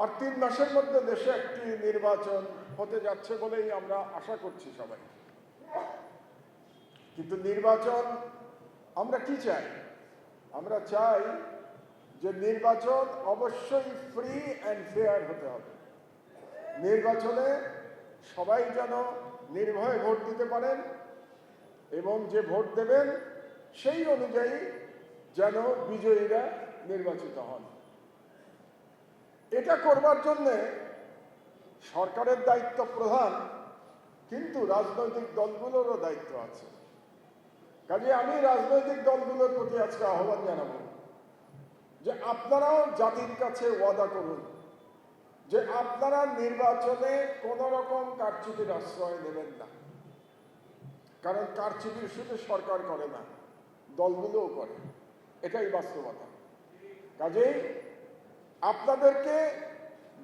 আর তিন মাসের মধ্যে দেশে একটি নির্বাচন হতে যাচ্ছে বলেই আমরা আশা করছি সবাই। কিন্তু নির্বাচন আমরা কি চাই? আমরা চাই যে নির্বাচন অবশ্যই ফ্রি অ্যান্ড ফেয়ার হতে হবে। নির্বাচনে সবাই যেন নির্ভয়ে ভোট দিতে পারেন এবং যে ভোট দেবেন সেই অনুযায়ী যেন বিজয়ীরা নির্বাচিত হন। এটা করবার জন্যে সরকারের দায়িত্ব প্রধান, কিন্তু রাজনৈতিক দলগুলোরও দায়িত্ব আছে। কাজে আমি রাজনৈতিক দলগুলোর প্রতি আজকে আহ্বান জানাব যে আপনারাও জাতির কাছে ওয়াদা করুন যে আপনারা নির্বাচনে কোন রকম কারচুপির আশ্রয় নেবেন না। কারণ কারচুপির শুধু সরকার করে না, দলগুলোও করে। এটাই বাস্তবতা। কাজেই আপনাদেরকে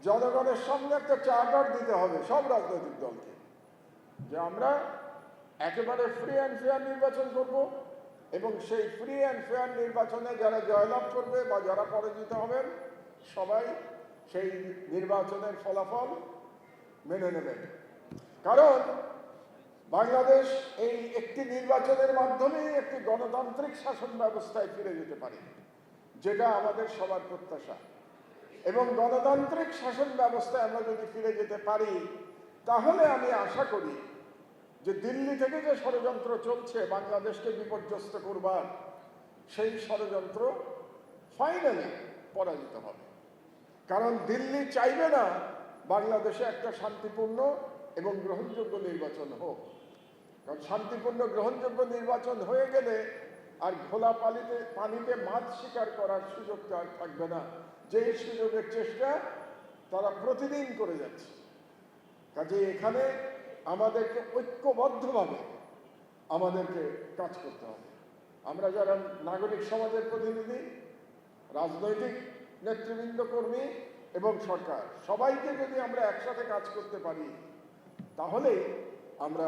জনগণের সামনে একটা চার্টার দিতে হবে সব রাজনৈতিক দলকে, যে আমরা একেবারে ফ্রি অ্যান্ড ফেয়ার নির্বাচন করব এবং সেই ফ্রি অ্যান্ড ফেয়ার নির্বাচনে যারা জয়লাভ করবে বা যারা পরাজিত হবেন, সবাই সেই নির্বাচনের ফলাফল মেনে নেবেন। কারণ বাংলাদেশ এই একটি নির্বাচনের মাধ্যমেই একটি গণতান্ত্রিক শাসন ব্যবস্থায় ফিরে যেতে পারে, যেটা আমাদের সবার প্রত্যাশা। এবং গণতান্ত্রিক শাসন ব্যবস্থায় আমরা যদি ফিরে যেতে পারি, তাহলে আমি আশা করি যে দিল্লি থেকে যে ষড়যন্ত্র চলছে, বাংলাদেশকে বিপর্যস্ত করবার, সেই ষড়যন্ত্র ফাইনালি পরাজিত হবে। কারণ দিল্লি চাইবে না বাংলাদেশে একটা শান্তিপূর্ণ এবং গ্রহণযোগ্য নির্বাচন হোক। কারণ শান্তিপূর্ণ, গ্রহণযোগ্য নির্বাচন হয়ে গেলে আর ঘোলা পানিতে পানিতে মাছ শিকার করার সুযোগটা আর থাকবে না। যেই সুযোগের চেষ্টা তারা প্রতিদিন করে যাচ্ছে। কাজে এখানে আমাদেরকে ঐক্যবদ্ধভাবে আমাদেরকে কাজ করতে হবে। আমরা যারা নাগরিক সমাজের প্রতিনিধি, রাজনৈতিক নেতৃবৃন্দ, কর্মী এবং সরকার, সবাইকে যদি আমরা একসাথে কাজ করতে পারি, তাহলে আমরা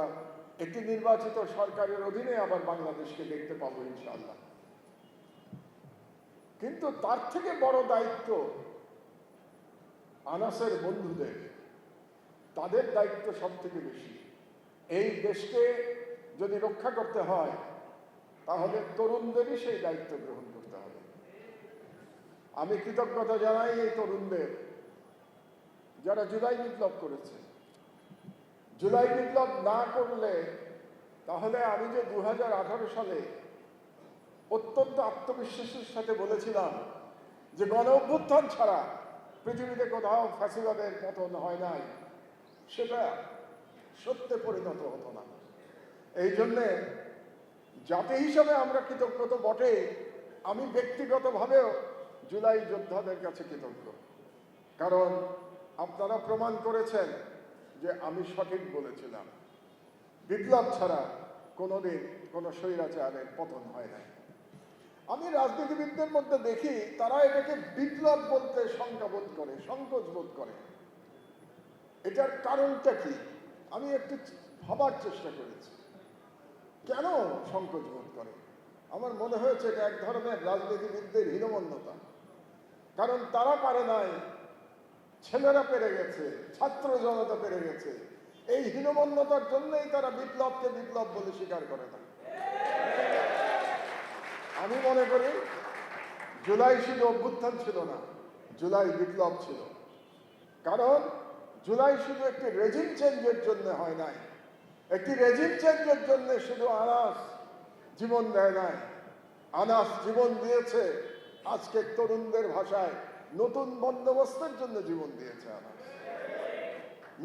একটি নির্বাচিত সরকারের অধীনে আবার বাংলাদেশকে দেখতে পাবো ইনশাআল্লাহ। কিন্তু তার থেকে বড় দায়িত্ব আনাসের বন্ধুদের। তাদের দায়িত্ব সব থেকে বেশি। এই দেশকে যদি রক্ষা করতে হয়, তাহলে তরুণদেরই সেই দায়িত্ব গ্রহণ করতে হবে। আমি কৃতজ্ঞতা জানাই এই তরুণদের, যারা জুলাই বিপ্লব করেছে। জুলাই বিপ্লব না করলে, তাহলে আমি যে দু হাজার আঠারো সালে অত্যন্ত আত্মবিশ্বাসের সাথে বলেছিলাম যে গণ অভ্যুত্থান ছাড়া পৃথিবীতে কোথাও ফ্যাসিবাদের পতন হয় নাই। সেটা সত্যে পরিণত হতো না। এই জন্যে জাতি হিসাবে আমরা কৃতজ্ঞ তো বটে আমি ব্যক্তিগতভাবেও জুলাই যোদ্ধাদের কাছে কৃতজ্ঞ। কারণ আপনারা প্রমাণ করেছেন যে আমি সঠিক বলেছিলাম। বিপ্লব ছাড়া কোনোদিন কোনো স্বৈরাচারের পতন হয় নাই। আমি রাজনীতিবিদদের মধ্যে দেখি, তারা এটাকে বিপ্লব বলতে শঙ্কাবোধ করে, সংকোচ বোধ করে। এটার কারণটা কি? আমি একটু ভাবার চেষ্টা করেছি। কেন সংকোচ বোধ করে? আমার মনে হয়েছে এটা এক ধরনের রাজনীতিবিদদের হীনমন্যতা। কারণ তারা পারে নাই, ছেলেরা পেরে গেছে, ছাত্র জনতা পেরে গেছে। এই হীনমন্যতার জন্যই তারা বিপ্লবকে বিপ্লব বলে স্বীকার করে না। আমি মনে করি জুলাই শুধু অভ্যুত্থান ছিল না, জুলাই বিপ্লব ছিল। কারণ জুলাই শুধু একটি রেজিম চেঞ্জের জন্য হয় নাই। একটি রেজিম চেঞ্জের জন্য শুধু আনাস জীবন দেয় নাই। আনাস জীবন দিয়েছে আজকে তরুণদের ভাষায়, নতুন বন্দোবস্তের জন্য জীবন দিয়েছে আনাস।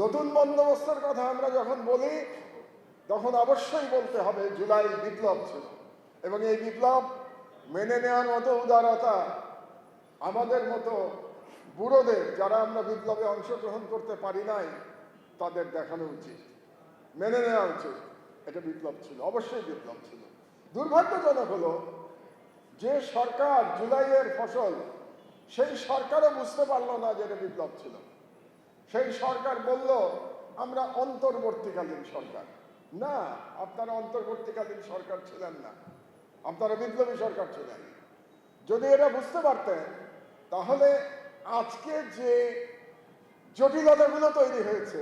নতুন বন্দোবস্তের কথা আমরা যখন বলি, তখন অবশ্যই বলতে হবে জুলাই বিপ্লব ছিল। এবং এই বিপ্লব মেনে নেওয়ার মতো উদারতা আমাদের মতো বুড়োদের যারা আমরা বিপ্লবে অংশগ্রহণ করতে পারি নাই, তাদের দেখানো উচিত। মেনে নেওয়া উচিত। এটা বিপ্লব ছিল, অবশ্যই বিপ্লব ছিল। দুর্ভাগ্যজনক হলো, যে সরকার জুলাইয়ের ফসল, সেই সরকারও বুঝতে পারল না যে এটা বিপ্লব ছিল। সেই সরকার বলল, আমরা অন্তর্বর্তীকালীন সরকার। না, আপনারা অন্তর্বর্তীকালীন সরকার ছিলেন না। আপনারা বিপ্লবী সরকার ছিলেন। যদি এটা বুঝতে পারতেন, তাহলে আজকে যে জটিলতাগুলো তৈরি হয়েছে,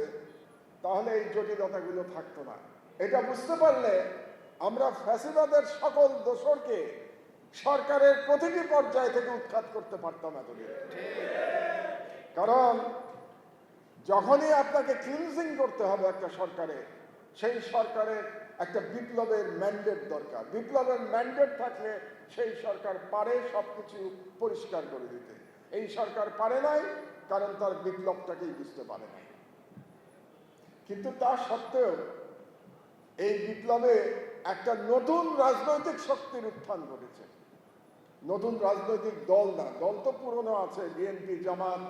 তাহলে এই জটিলতাগুলো থাকতো না। এটা বুঝতে পারলে আমরা ফ্যাসিবাদের সকল দোষরকে সরকারের প্রতিটি পর্যায় থেকে উৎখাত করতে পারতাম এতদিন। কারণ যখনই আপনাকে ক্লিনজিং করতে হবে একটা সরকারে, সেই সরকারের একটা বিপ্লবের ম্যান্ডেট দরকার। বিপ্লবের ম্যান্ডেট থাকলে সেই সরকার পারে সবকিছু পরিষ্কার করে দিতে। এই সরকার পারে নাই, কারণ তার বিপ্লবটাকেই বুঝতে পারে নাই। কিন্তু তা সত্ত্বেও এই বিপ্লবে একটা নতুন রাজনৈতিক শক্তির উত্থান ঘটেছে। নতুন রাজনৈতিক দল না, দল তো পুরনো আছে বিএনপি জামাত,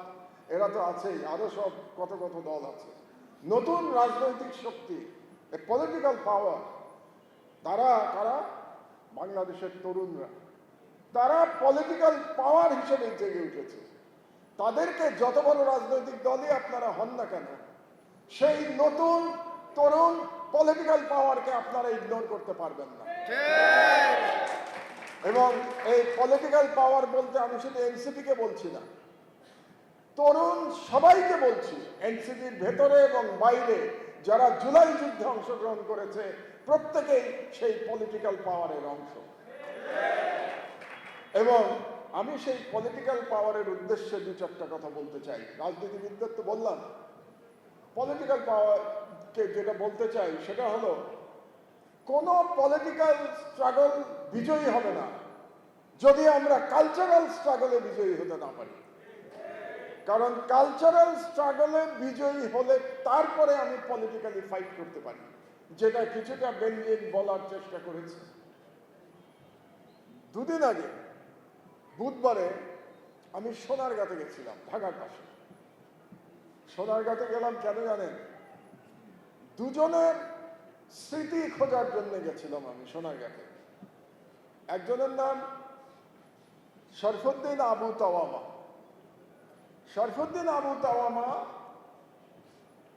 এরা তো আছেই, আরও সব কত কত দল আছে। নতুন রাজনৈতিক শক্তি পলিটিক্যাল পাওয়ার তারা তারা বাংলাদেশের তরুণরা। তারা পলিটিক্যাল পাওয়ার হিসেবে জেগে উঠেছে। তাদেরকে যত বড় রাজনৈতিক দলই আপনারা হন না কেন সেই নতুন তরুণ পলিটিক্যাল পাওয়ারকে আপনারা ইগনোর করতে পারবেন না। এবং এই পলিটিক্যাল পাওয়ার বলতে আমি শুধু এনসিপি কে বলছি না তরুণ সবাইকে বলছি এনসিপির ভেতরে এবং বাইরে যারা জুলাই যুদ্ধে অংশগ্রহণ করেছে, প্রত্যেকেই সেই পলিটিক্যাল পাওয়ারের অংশ। এবং আমি সেই পলিটিক্যাল পাওয়ারের উদ্দেশ্যে দু চারটা কথা বলতে চাই। রাজনীতিবিদদের তো বললাম। পলিটিক্যাল পাওয়ারকে যেটা বলতে চাই, সেটা হলো, কোনো পলিটিক্যাল স্ট্রাগল বিজয়ী হবে না, যদি আমরা কালচারাল স্ট্রাগলে বিজয়ী হতে না পারি। কারণ কালচারাল স্ট্রাগলে বিজয়ী হলে তারপরে আমি পলিটিক্যালি ফাইট করতে পারি। যেটা কিছুটা বেঞ্জিন বলার চেষ্টা করেছে। দুদিন আগে, বুধবারে আমি সোনারগাঁতে গেছিলাম, ঢাকার পাশে। সোনারগাঁতে গেলাম কেন জানেন? দুজনের স্মৃতি খোঁজার জন্য গেছিলাম আমি সোনারগাঁতে। একজনের নাম শরফুদ্দিন আবু তাওয়ামা। শরফুদ্দিন আবু তাওয়ামা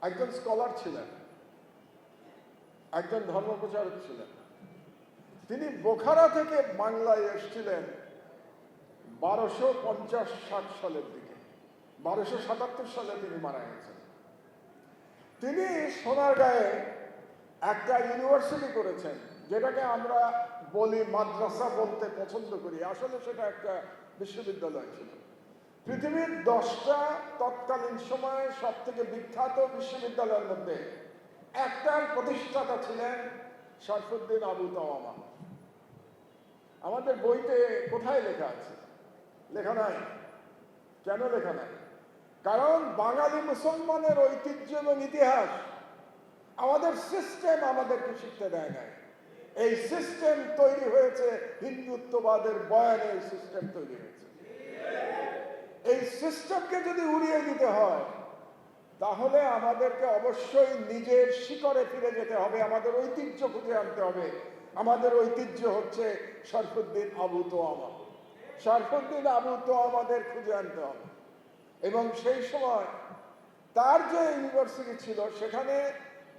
একজন স্কলার ছিলেন, একজন ধর্মপ্রচারক ছিলেন। তিনি বোখারা থেকে বাংলায় এসেছিলেন বারোশো পঞ্চাশ ষাট সালের দিকে, বারোশো সাতাত্তর সালে তিনি মারা গেছেন। তিনি সোনারগাঁয়ে একটা ইউনিভার্সিটি করেছেন, যেটাকে আমরা বলি মাদ্রাসা বলতে পছন্দ করি। আসলে সেটা একটা বিশ্ববিদ্যালয় ছিল। পৃথিবীর দশটা তৎকালীন সময়ে সব থেকে বিখ্যাত বিশ্ববিদ্যালয়ের মধ্যে একটার প্রতিষ্ঠাতা ছিলেন শরফুদ্দিন আবু তাওয়ামা। আমাদের বইতে কোথায় লেখা আছে? লেখা নাই। কেন লেখা নাই? কারণ বাঙালি মুসলমানের ঐতিহ্য এবং ইতিহাস আমাদের সিস্টেম আমাদেরকে শিখতে দেয় নাই। এই সিস্টেম তৈরি হয়েছে হিন্দুত্ববাদের বয়ানে এই সিস্টেম তৈরি হয়েছে। এই সিস্টেমকে যদি উড়িয়ে দিতে হয়, তাহলে আমাদেরকে অবশ্যই নিজের শিকড়ে ফিরে যেতে হবে, আমাদের ঐতিহ্য খুঁজে আনতে হবে। আমাদের ঐতিহ্য হচ্ছে শরফুদ্দিন আবু তোয়ামা। শরফুদ্দিন আবু তোয়ামাদের খুঁজে আনতে হবে। এবং সেই সময় তার যে ইউনিভার্সিটি ছিল, সেখানে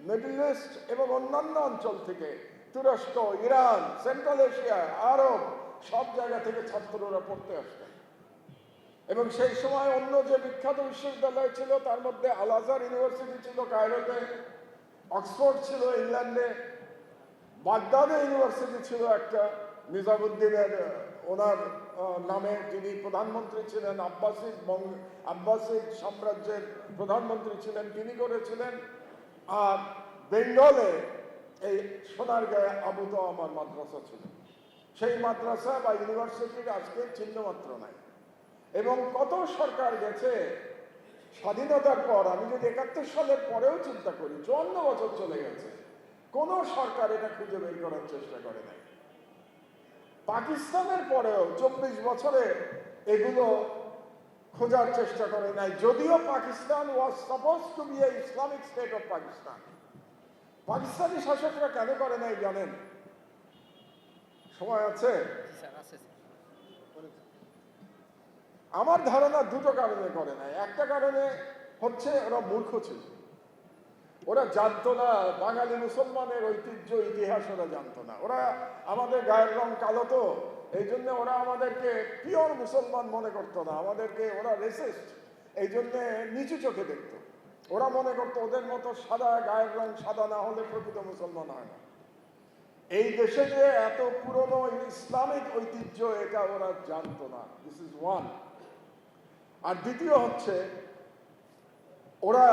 মিডল ইস্ট এবং অন্যান্য অঞ্চল থেকে তুরস্ক, ইরান, সেন্ট্রাল এশিয়া, আরব সব জায়গা থেকে ছাত্ররা পড়তে আসতেন এবং সেই সময় অন্য যে বিখ্যাত বিশ্ববিদ্যালয় ছিল, তার মধ্যে আল আজহার ইউনিভার্সিটি ছিল কায়রোতে, অক্সফোর্ড ছিল ইংল্যান্ডে, বাগদাদে ইউনিভার্সিটি ছিল একটা, নিজামুদ্দিনের ওনার নামে যিনি প্রধানমন্ত্রী ছিলেন আব্বাসিদ বঙ্গ আব্বাসিদ সাম্রাজ্যের প্রধানমন্ত্রী ছিলেন, তিনি করেছিলেন। আর বেঙ্গলে এই সোনারগাঁয়ে আবু তো আমার মাদ্রাসা ছিল। সেই মাদ্রাসা বা ইউনিভার্সিটির আজকে চিহ্ন মাত্র নাই। এবং কত সরকার গেছে? স্বাধীনতার পর, আমি যদি একাত্তর সালের পরেও চিন্তা করি, চুয়ান্ন বছর চলে গেছে, কোন সরকার এটা খুঁজে বের করার চেষ্টা করে নাই। পাকিস্তানের পরেও চব্বিশ বছরে এগুলো খোঁজার চেষ্টা করে নাই, যদিও Pakistan was supposed to be a Islamic State of Pakistan Pakistani শাসকরা কেন করে নাই জানেন? সময় আছে? আছে আমার ধারণা দুটো কারণে করে নাই। একটা কারণে হচ্ছে ওরা মূর্খ ছিল। ওরা জানতো না, বাঙালি মুসলমানের ঐতিহ্য, ইতিহাস ওরা জানতো না। ওরা আমাদের গায়ের রং কালো তো, এই জন্য ওরা আমাদেরকে পিওর মুসলমান মনে করতো না। আমাদেরকে ওরা রেসিস্ট এই জন্যে নিচু চোখে দেখত। ওরা মনে করতো ওদের মতো সাদা গায়ের রং সাদা না হলে প্রকৃত মুসলমান হয় না। এই দেশে যে এত পুরনো ইসলামিক ঐতিহ্য, এটা ওরা জানতো না। দিস ইজ ওয়ান আর দ্বিতীয় হচ্ছে, ওরা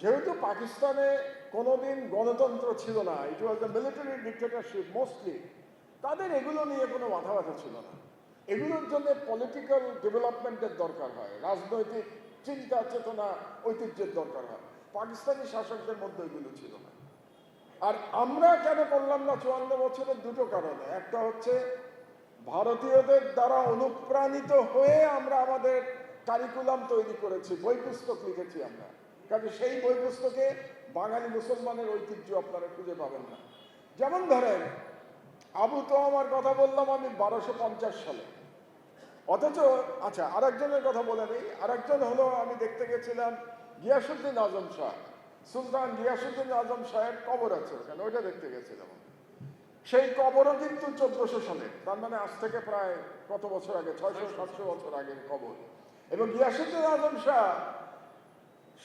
যেহেতু পাকিস্তানে কোনোদিন গণতন্ত্র ছিল না it was the military dictatorship mostly তাদের এগুলো নিয়ে কোনো মাথা ব্যথা ছিল না। এগুলোর জন্য পলিটিক্যাল ডেভেলপমেন্টের দরকার হয়, রাজনৈতিক চিন্তা, চেতনা, ঐতিহ্যের দরকার হয়। পাকিস্তানি শাসকদের মধ্যে এগুলো ছিল না। আর আমরা কেন করলাম না চুয়ান্ন বছরের দুটো কারণে? একটা হচ্ছে, ভারতীয়দের দ্বারা অনুপ্রাণিত হয়ে আমরা আমাদের কারিকুলাম তৈরি করেছি, বই পুস্তক লিখেছি আমরা। কাজে সেই বই পুস্তকে বাঙালি মুসলমানের ঐতিহ্য আপনারা খুঁজে পাবেন না। যেমন ধরেন, আবু তো আমার কথা বললাম আমি বারোশো পঞ্চাশ সালে। অথচ আচ্ছা আরেকজনের কথা বলে নেই। আরেকজন হলো, আমি দেখতে গেছিলাম গিয়াসুদ্দিন আজম শাহ। সুলতান গিয়াসুদ্দিন আজম শাহের কবর আছে ওখানে, ওইটা দেখতে গেছিলাম সেই কবরও কিন্তু চোদ্দশো সালে, তার মানে আজ থেকে প্রায় কত বছর আগে? ছয়শো, সাতশো বছর আগের কবর। এবং গিয়াসুদ্দিন আজম শাহ,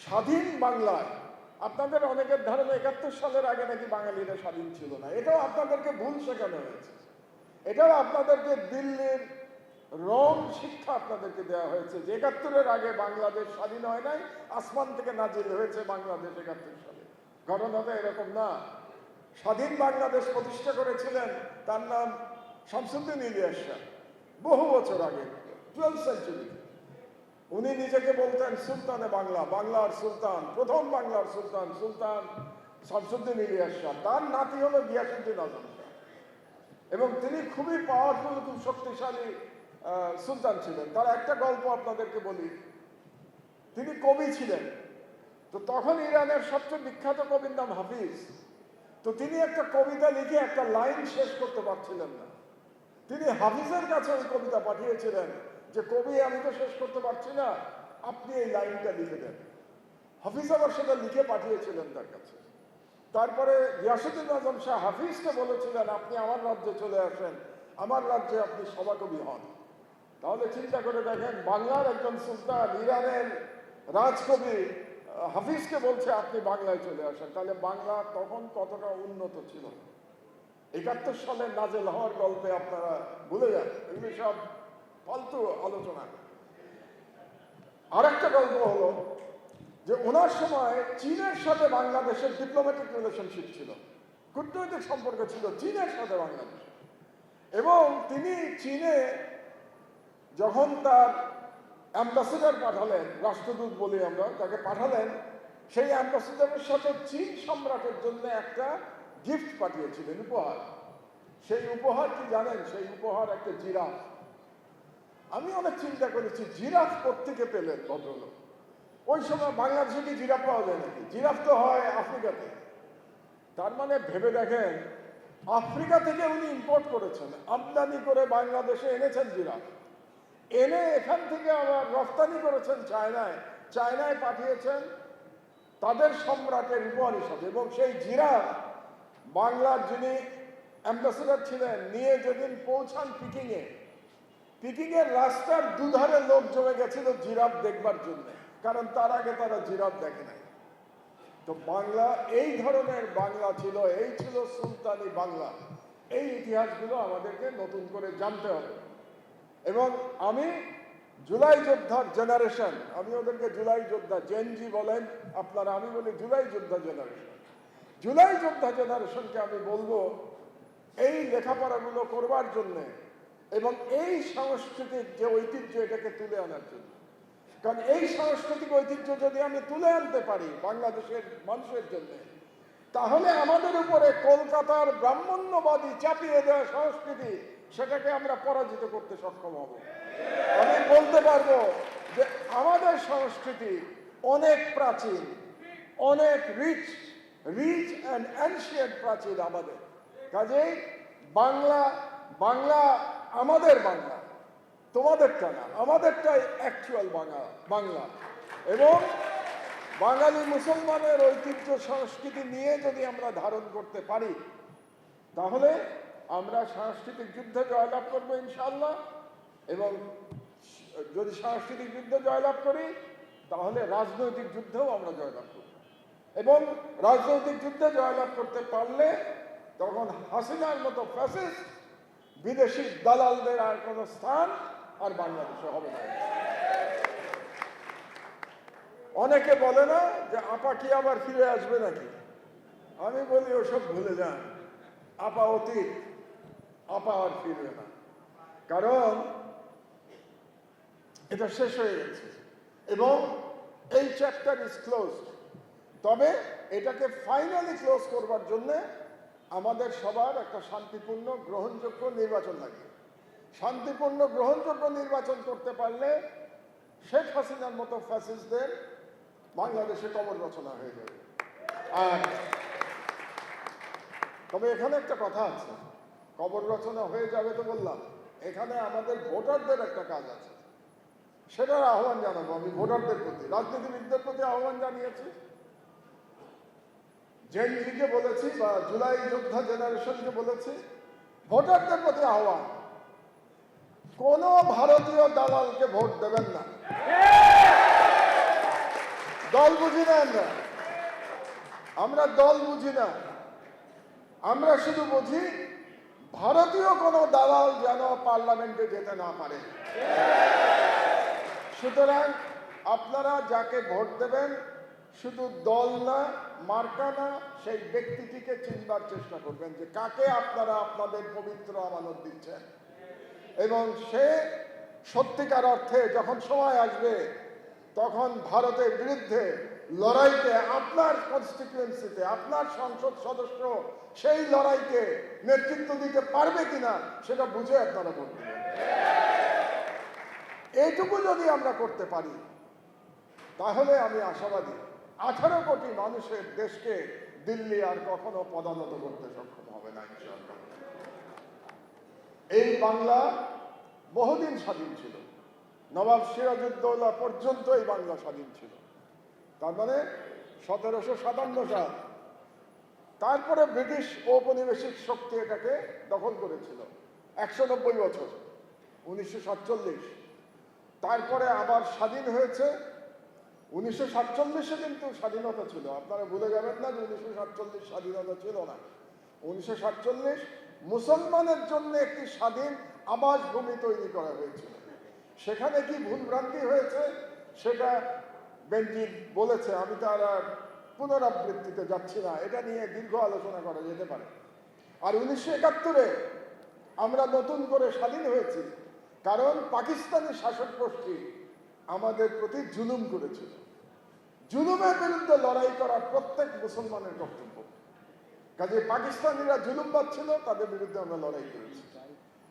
স্বাধীন বাংলায়, আপনাদের অনেকের ধারণা একাত্তর সালের আগে নাকি বাঙালিরা স্বাধীন ছিল না। এটাও আপনাদেরকে ভুল শেখানো হয়েছে। এটাও আপনাদেরকে দিল্লির রং শিক্ষা আপনাদেরকে দেওয়া হয়েছে যে একাত্তরের আগে বাংলাদেশ স্বাধীন হয় নাই, আসমান থেকে নাজিল হয়েছে বাংলাদেশ একাত্তর সালে। ঘটনাটা এরকম না। স্বাধীন বাংলাদেশ প্রতিষ্ঠা করেছিলেন তার নাম শামসুদ্দিন ইলিয়াস শাহ, বহু বছর আগে টুয়েলভ সেঞ্চুরি উনি নিজেকে বলতেন সুলতানে বাংলা, বাংলার সুলতান, প্রথম বাংলার সুলতান সুলতান শামসুদ্দিন ইলিয়াস শাহ। তার নাতি হলো গিয়াসুদ্দিন আজম শাহ। এবং তিনি খুবই পাওয়ারফুল খুব শক্তিশালী সুলতান ছিলেন। তার একটা গল্প আপনাদেরকে বলি। তিনি কবি ছিলেন। তো তখন ইরানের সবচেয়ে বিখ্যাত কবির নাম হাফিজ। তো তিনি একটা কবিতা লিখে একটা লাইন শেষ করতে পারছিলেন না। তিনি হাফিজের কাছে ওই কবিতা পাঠিয়েছিলেন। যে কবি আমি তো শেষ করতে পারছি না, আপনি এই লাইনটা লিখে দেন। হাফিজ আবার সেটা লিখে পাঠিয়েছিলেন তার কাছে। তারপরে গিয়াসুদ্দিন আজম শাহ হাফিজকে বলেছিলেন, আপনি আমার রাজ্যে চলে আসেন। আমার রাজ্যে আপনি সভাকবি হন। তাহলে চিন্তা করে দেখেন, বাংলার একজন সুলতান, ইরানের রাজকবি হাফিজকে বলছে, আপনি বাংলায় চলে আসেন। তাহলে বাংলা তখন কতটা উন্নত ছিল? একাত্তর সালে নাজেল হওয়ার গল্পে আপনারা ভুলে যান। এগুলি সব ফালতু আলোচনা। আরেকটা গল্প হলো যে ওনার সময় চীনের সাথে বাংলাদেশের ডিপ্লোম্যাটিক রিলেশনশিপ ছিল। কূটনৈতিক সম্পর্ক ছিল চীনের সাথে বাংলাদেশ এবং তিনি চীনে যখন তার অ্যাম্বাসেডার পাঠালেন, রাষ্ট্রদূত বলি আমরা, তাকে পাঠালেন, সেই অ্যাম্বাসেডারের সাথে চীন সম্রাটের জন্য একটা গিফট পাঠিয়েছিলেন, উপহার। সেই উপহার কি জানেন? সেই উপহার একটা জিরাফ। আমি অনেক চিন্তা করেছি, জিরাফ কোথেকে পেলেন ভদ্রলোক? ওই সময় বাংলাদেশে কি জিরাফ পাওয়া যায় নাকি? জিরাফ তো হয় আফ্রিকাতে। তার মানে ভেবে দেখেন, আফ্রিকা থেকে উনি ইম্পোর্ট করেছেন। আমদানি করে বাংলাদেশে এনেছেন জিরাফ। এনে এখান থেকে আবার রপ্তানি করেছেন চায়নায়। চায়নায় পাঠিয়েছেন তাদের সম্রাটের উপহার হিসাবে। এবং সেই জিরাফ বাংলার যিনি অ্যাম্বাসেডার ছিলেন, নিয়ে যেদিন পৌঁছান পিকিংয়ে পিকিংয়ের রাস্তার দুধারে লোক জমে গেছিল জিরাফ দেখবার জন্য, কারণ তার আগে তারা জিরাফ দেখে নাই। তো বাংলা, এই ধরনের বাংলা ছিল, এই ছিল সুলতানি বাংলা। এই ইতিহাসগুলো আমাদেরকে নতুন করে জানতে হবে। এবং আমি জুলাই যোদ্ধার জেনারেশন, আমি ওদেরকে জুলাই যোদ্ধা জেনজি বলেন, আপনারা, আমি বলি জুলাই যোদ্ধা জেনারেশন। জুলাই যোদ্ধা জেনারেশনকে আমি বলব, এই লেখাপড়াগুলো করবার জন্যে এবং এই সাংস্কৃতিক যে ঐতিহ্য এটাকে তুলে আনার জন্য। কারণ এই সাংস্কৃতিক ঐতিহ্য যদি আমি তুলে আনতে পারি বাংলাদেশের মানুষের জন্য, তাহলে আমাদের উপরে কলকাতার ব্রাহ্মণ্যবাদী চাপিয়ে দেওয়া সংস্কৃতি সেটাকে আমরা পরাজিত করতে সক্ষম হব। আমি বলতে পারব যে আমাদের সংস্কৃতি অনেক প্রাচীন, অনেক রিচ রিচ অ্যান্ড অ্যানশিয়েন্ট প্রাচীন আমাদের। কাজেই বাংলা বাংলা আমাদের বাংলা, তোমাদেরটা না, আমাদেরটাই অ্যাকচুয়াল বাংলা বাংলা। এবং বাঙালি মুসলমানের ঐতিহ্য, সংস্কৃতি নিয়ে যদি আমরা ধারণ করতে পারি, তাহলে আমরা সাংস্কৃতিক যুদ্ধে জয়লাভ করব ইনশাল্লাহ এবং যদি সাংস্কৃতিক যুদ্ধে জয়লাভ করি, তাহলে রাজনৈতিক যুদ্ধেও আমরা জয়লাভ করব। এবং রাজনৈতিক যুদ্ধে জয়লাভ করতে পারলে তখন হাসিনার মতো ফ্যাসিস্ট বিদেশি দালালদের আর কোনো স্থান আর বাংলাদেশে হবে না। অনেকে বলে না যে, আপা কি আবার ফিরে আসবে নাকি? আমি বলি, ওসব ভুলে যান। আপা অতীত, আপা আর ফিরবে না। কারণ এটা শেষ হয়ে গেছে। এবং এই চ্যাপ্টার ইজ ক্লোজ তবে এটাকে ফাইনালি ক্লোজ করবার জন্য আমাদের সবার একটা শান্তিপূর্ণ, গ্রহণযোগ্য নির্বাচন লাগে। শান্তিপূর্ণ, গ্রহণযোগ্য নির্বাচন করতে পারলে শেখ হাসিনার মতো ফ্যাসিস্টদের বাংলাদেশে কবর রচনা হয়ে যাবে। আর তবে এখানে একটা কথা আছে, কবর রচনা হয়ে যাবে তো বললাম, এখানে আমাদের ভোটারদের একটা কাজ আছে। সেটার আহ্বান জানাব আমি ভোটারদের প্রতি, রাজনীতিবিদদের প্রতি আহ্বান জানিয়েছি। জেনজিকে বলেছি বা জুলাই যোদ্ধা জেনারেশনকে বলেছি, ভোটারদের প্রতি আহ্বান, কোন ভারতীয় দালালকে ভোট দেবেন না। দল বুঝি না আমরা? আমরা দল বুঝি না। আমরা শুধু বুঝি ভারতীয় কোনো দালাল যেন পার্লামেন্টে যেতে না পারে। সুতরাং আপনারা যাকে ভোট দেবেন শুধু দল না, মার্কা না, সেই ব্যক্তিটিকে চিনবার চেষ্টা করবেন যে কাকে আপনারা আপনাদের পবিত্র আমানত দিচ্ছেন। এবং সে সত্যিকার অর্থে যখন সময় আসবে, তখন ভারতের বিরুদ্ধে লড়াইতে আপনার কনস্টিটিউয়েন্সিতে আপনার সংসদ সদস্য সেই লড়াইকে নেতৃত্ব দিতে পারবে কিনা, সেটা বুঝে আপনারা দেবেন। এইটুকু যদি আমরা করতে পারি, তাহলে আমি আশাবাদী আঠারো কোটি মানুষের দেশকে দিল্লি আর কখনো পদানত করতে সক্ষম হবে না এই বাংলা বহুদিন স্বাধীন ছিল। নবাব সিরাজউদ্দৌলা পর্যন্ত এই বাংলা স্বাধীন ছিল। তার মানে সতেরোশো সাতান্ন সাল। তারপরে ব্রিটিশ ঔপনিবেশিক শক্তি এটাকে দখল করেছিল একশো নব্বই বছর, উনিশশো সাতচল্লিশ। তারপরে আবার স্বাধীন হয়েছে উনিশশো সাতচল্লিশে কিন্তু স্বাধীনতা ছিল। আপনারা ভুলে যাবেন না যে উনিশশো সাতচল্লিশ স্বাধীনতা ছিল না। উনিশশো সাতচল্লিশ মুসলমানের জন্য একটি স্বাধীন আবাস ভূমি তৈরি করা হয়েছিল। সেখানে কি ভুলভ্রান্তি হয়েছে? সেটা বেঞ্জিন বলেছে। আমি তার পুনরাবৃত্তিতে যাচ্ছি না। এটা নিয়ে দীর্ঘ আলোচনা করা যেতে পারে। আর উনিশশো একাত্তরে আমরা নতুন করে স্বাধীন হয়েছি। কারণ পাকিস্তানি শাসক গোষ্ঠী আমাদের প্রতি জুলুম করেছিল। জুলুমের বিরুদ্ধে লড়াই করা প্রত্যেক মুসলমানের কর্তব্য। কাজে পাকিস্তানিরা জুলুম পাচ্ছিল, তাদের বিরুদ্ধে আমরা লড়াই করেছি।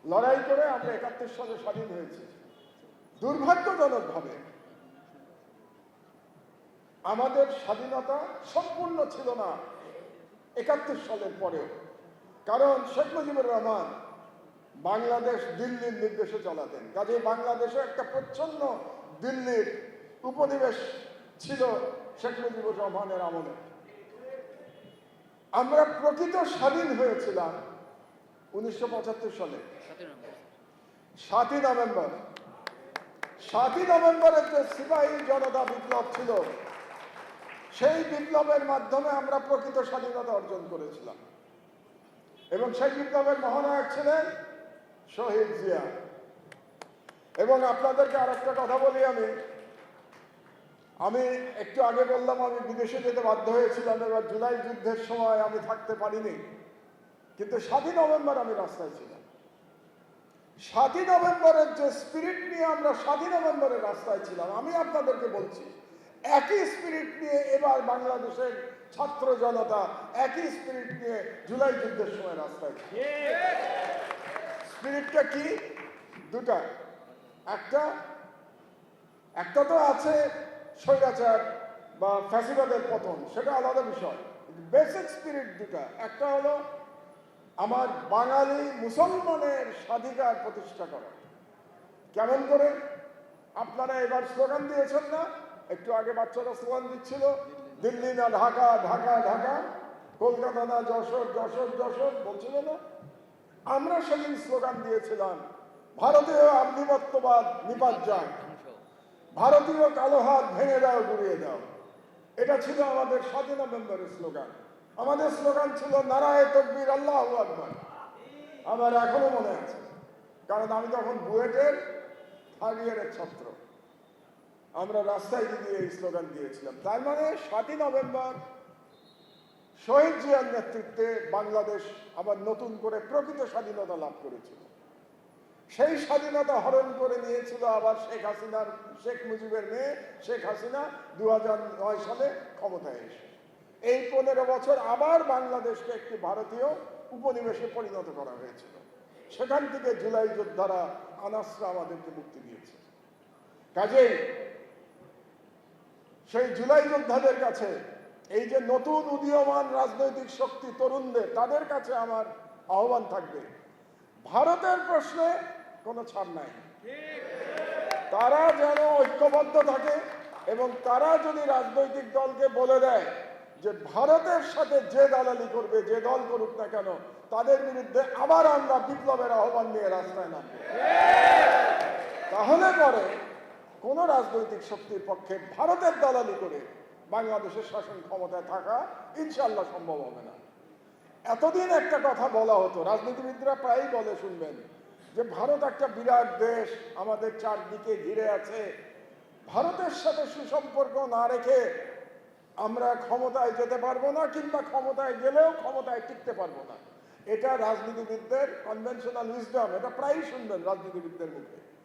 লড়াই করে আমরা একাত্তর সালে স্বাধীন হয়েছি। দুর্ভাগ্যজনকভাবে আমাদের স্বাধীনতা সম্পূর্ণ ছিল না একাত্তর সালের পরেও। কারণ শেখ মুজিবুর রহমান বাংলাদেশ দিল্লির নির্দেশে চালাতেন। কাজে বাংলাদেশে একটা প্রচ্ছন্ন দিল্লির উপনিবেশ ছিল শেখ মুজিবুর রহমানের আমলে। আমরা প্রকৃত স্বাধীন হয়েছিলাম উনিশশো পঁচাত্তর সালে। সাতই নভেম্বর। সাতই নভেম্বরের যে সিপাহী জনতা বিপ্লব ছিল, সেই বিপ্লবের মাধ্যমে আমরা প্রকৃত স্বাধীনতা অর্জন করেছিলাম। এবং সেই বিপ্লবের মহানায়ক ছিলেন শহীদ জিয়া। এবং আপনাদেরকে আর একটা কথা বলি আমি। আমি একটু আগে বললাম আমি বিদেশে যেতে বাধ্য হয়েছিলাম। এবার জুলাই যুদ্ধের সময় আমি থাকতে পারিনি। কিন্তু সাতই নভেম্বর আমি রাস্তায় ছিলাম। সাতই নভেম্বরের যে স্পিরিট নিয়ে আমরা সাতই নভেম্বরের রাস্তায় ছিলাম আমি আপনাদেরকে বলছি একই স্পিরিট নিয়ে এবার বাংলাদেশের ছাত্র জনতা একই স্পিরিট নিয়ে জুলাই যুদ্ধের সময় রাস্তায় স্পিরিটটা কি? দুটা। একটা একটা তো আছে স্বৈরাচার বা ফ্যাসিবাদের পতন, সেটা আলাদা বিষয়। বেসিক স্পিরিট দুটা, একটা হলো আমার বাঙালি মুসলমানের স্বাধিকার প্রতিষ্ঠা করা। কেমন করে? আপনারা এবার স্লোগান দিয়েছেন না? একটু আগে বাচ্চারা স্লোগান দিচ্ছিল, দিল্লি না ঢাকা ঢাকা ঢাকা, কলকাতা না যশোর যশোর যশোর, বলছিল না? আমরা সেদিন স্লোগান দিয়েছিলাম ভারতীয় আধিপত্যবাদ যাক। ভারতীয় কালো হাত ভেঙে দাও গুড়িয়ে দাও। এটা ছিল আমাদের সাতই নভেম্বরের স্লোগান। আমাদের স্লোগান ছিল নারায় তকবীর, আল্লাহ আকবর। আমার এখনও মনে আছে, কারণ আমি তখন বুয়েটের থার্ড ইয়ারের ছাত্র। আমরা রাস্তায় গিয়ে এই স্লোগান দিয়েছিলাম। তার মানে সাতই নভেম্বর, শহীদ জিয়ার নেতৃত্বে বাংলাদেশ আবার নতুন করে প্রকৃত স্বাধীনতা লাভ করেছিল। সেই স্বাধীনতা হরণ করে নিয়েছিল আবার শেখ হাসিনার, শেখ মুজিবের মেয়ে শেখ হাসিনা দু সালে ক্ষমতায় এসে। এই পনেরো বছর আবার বাংলাদেশকে একটি ভারতীয় উপনিবেশে পরিণত করা হয়েছিল। সেখান থেকে জুলাই যোদ্ধারা আনাসরা আমাদেরকে মুক্তি দিয়েছে। কাজেই সেই জুলাই যোদ্ধাদের কাছে এই যে নতুন উদীয়মান রাজনৈতিক শক্তি তরুণদের, তাদের কাছে আমার আহ্বান থাকবে। ভারতের প্রশ্নে কোনো ছাড় নাই। তারা যেন ঐক্যবদ্ধ থাকে এবং তারা যদি রাজনৈতিক দলকে বলে দেয় যে ভারতের সাথে যে দালালি করবে, যে দল করুক না কেন, তাদের বিরুদ্ধে আবার আমরা বিপ্লবের আহ্বান নিয়ে রাস্তায় নামবো। তাহলে পরে কোন রাজনৈতিক শক্তির পক্ষে ভারতের দালালি করে বাংলাদেশের শাসন ক্ষমতায় থাকা ইনশাল্লাহ সম্ভব হবে না। এতদিন একটা কথা বলা হতো, রাজনীতিবিদরা প্রায়ই বলে শুনবেন যে ভারত একটা বিরাট দেশ, আমাদের চারদিকে ঘিরে আছে। ভারতের সাথে সুসম্পর্ক না রেখে আমরা ক্ষমতায় যেতে পারব না, কিংবা ক্ষমতায় গেলেও ক্ষমতায় টিকতে পারব না। এটা রাজনীতিবিদদের কনভেনশনাল উইজডম এটা প্রায়ই শুনবেন রাজনীতিবিদদের মুখে।